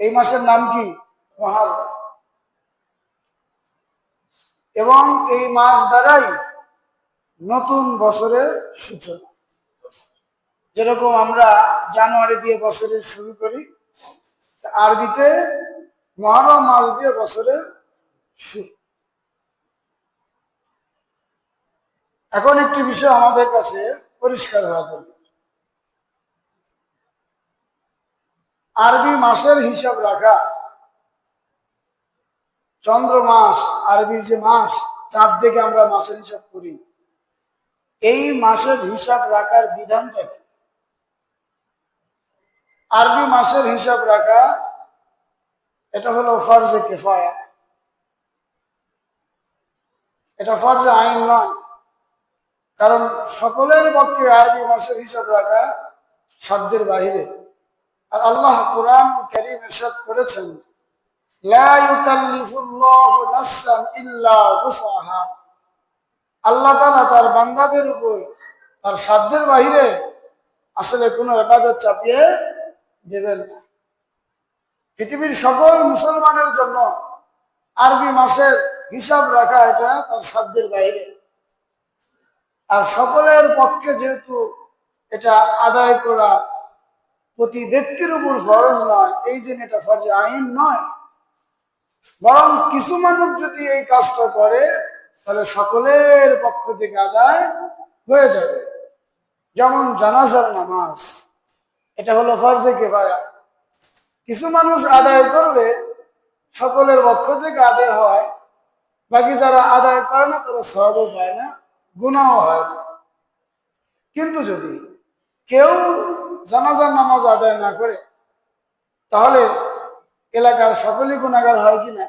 এই মাসের নাম কি? মহারম এবং এই মাস দ্বারাই নতুন বছরের সূচনা। যেরকম আমরা জানুয়ারি দিয়ে বছরের শুরু করি আরবিতে মহরম মাস দিয়ে বছরের শুরু। এখন একটি বিষয় আমাদের কাছে পরিষ্কার হওয়া আরবি মাসের হিসাব রাখা। চন্দ্র মাস, আরবির যে মাস, চাঁদ দেখে আমরা মাসের হিসাব করি। এই মাসের হিসাব রাখার বিধানটা কি? আরবি মাসের হিসাব রাখা, এটা হলো ফরজে কেফায়া। এটা ফরজে আইন নয়। কারণ সকলের পক্ষে আরবি মাসের হিসাব রাখা সাধ্যের বাহিরে। আর আল্লাহ কোরআন করেছেন, লা ইউকাল্লিফুল্লাহু নাফসান ইল্লা উসআহা। আল্লাহ তাআলা তার বান্দাদের উপর, তার সাধ্যের আসলে কোনো ইবাদত চাপিয়ে দেবেন না। পৃথিবীর সকল মুসলমানের জন্য আরবি মাসের হিসাব রাখা এটা তার সাধ্যের বাইরে আর সকলের পক্ষে যেহেতু এটা আদায় করা প্রতি ব্যক্তির উপর ফরজ নয়, এই জন্য এটা ফরজে আইন নয়। বরং কিছু মানুষ যদি এই কাজটা করে, তাহলে সকলের পক্ষ থেকে আদায় হয়ে যাবে। যেমন জানাজার নামাজ, এটা হলো ফরজে কেফায়া। কিছু মানুষ আদায় করলে সকলের পক্ষ থেকে আদায় হয়, বাকি যারা আদায় করে না, তারা সবও পায় না গুণাও হয় কিন্তু যদি কেউ জানাজার নামাজ আদায় না করে, তাহলে এলাকার সকলেই গুণাগার হয় কিনা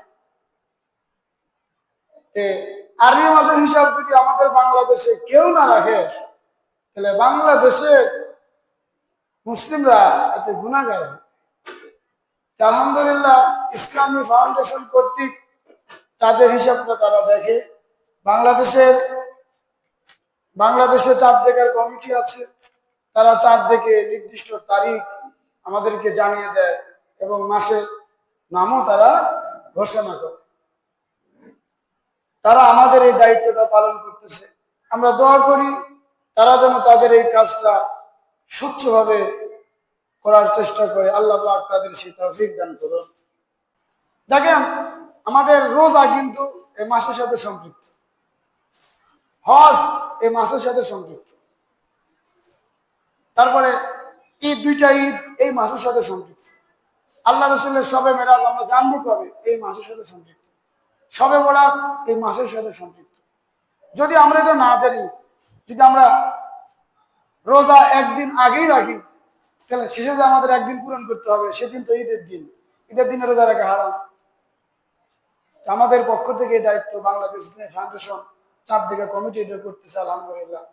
আরবি মাসের হিসাব যদি আমাদের বাংলাদেশে কেউ না রাখে, তাহলে বাংলাদেশে মুসলিমরা এতে গুণাগার আলহামদুলিল্লাহ ইসলামী ফাউন্ডেশন কর্তৃক চাঁদের হিসাবটা তারা দেখে। বাংলাদেশের, বাংলাদেশে চাঁদ দেখার কমিটি আছে। তারা চাঁদ দেখে নির্দিষ্ট তারিখ আমাদেরকে জানিয়ে দেয় এবং মাসের নামও তারা ঘোষণা করে। তারা আমাদের এই দায়িত্বটা পালন করতেছে। আমরা দোয়া করি তারা যেন তাদের এই কাজটা স্বচ্ছভাবে করার চেষ্টা করে। আল্লাহ তাদের সেই তৌফিক দান করুন। দেখেন, আমাদের রোজা কিন্তু এই মাসের সাথে সম্পৃক্ত। হজ এই মাসের সাথে সম্পৃক্ত। তারপরে ঈদ, দুইটা ঈদ, এই মাসের সাথে সম্পৃক্ত। আল্লাহ রসুলের সবে মেরাজ আমরা জানব কবে? এই মাসের সাথে সম্পৃক্ত। সবে বরাত এই মাসের সাথে সম্পৃক্ত। যদি আমরা এটা না জানি, যদি আমরা রোজা একদিন আগেই রাখি, তাহলে শেষে যে আমাদের একদিন পূরণ করতে হবে, সেদিন তো ঈদের দিন। ঈদের দিনে রোজা রাখা হারাম। আমাদের পক্ষ থেকে দায়িত্ব বাংলাদেশ ফাউন্ডেশন চার দিকে কমিটি এটা করতেছে, আলহামদুলিল্লাহ।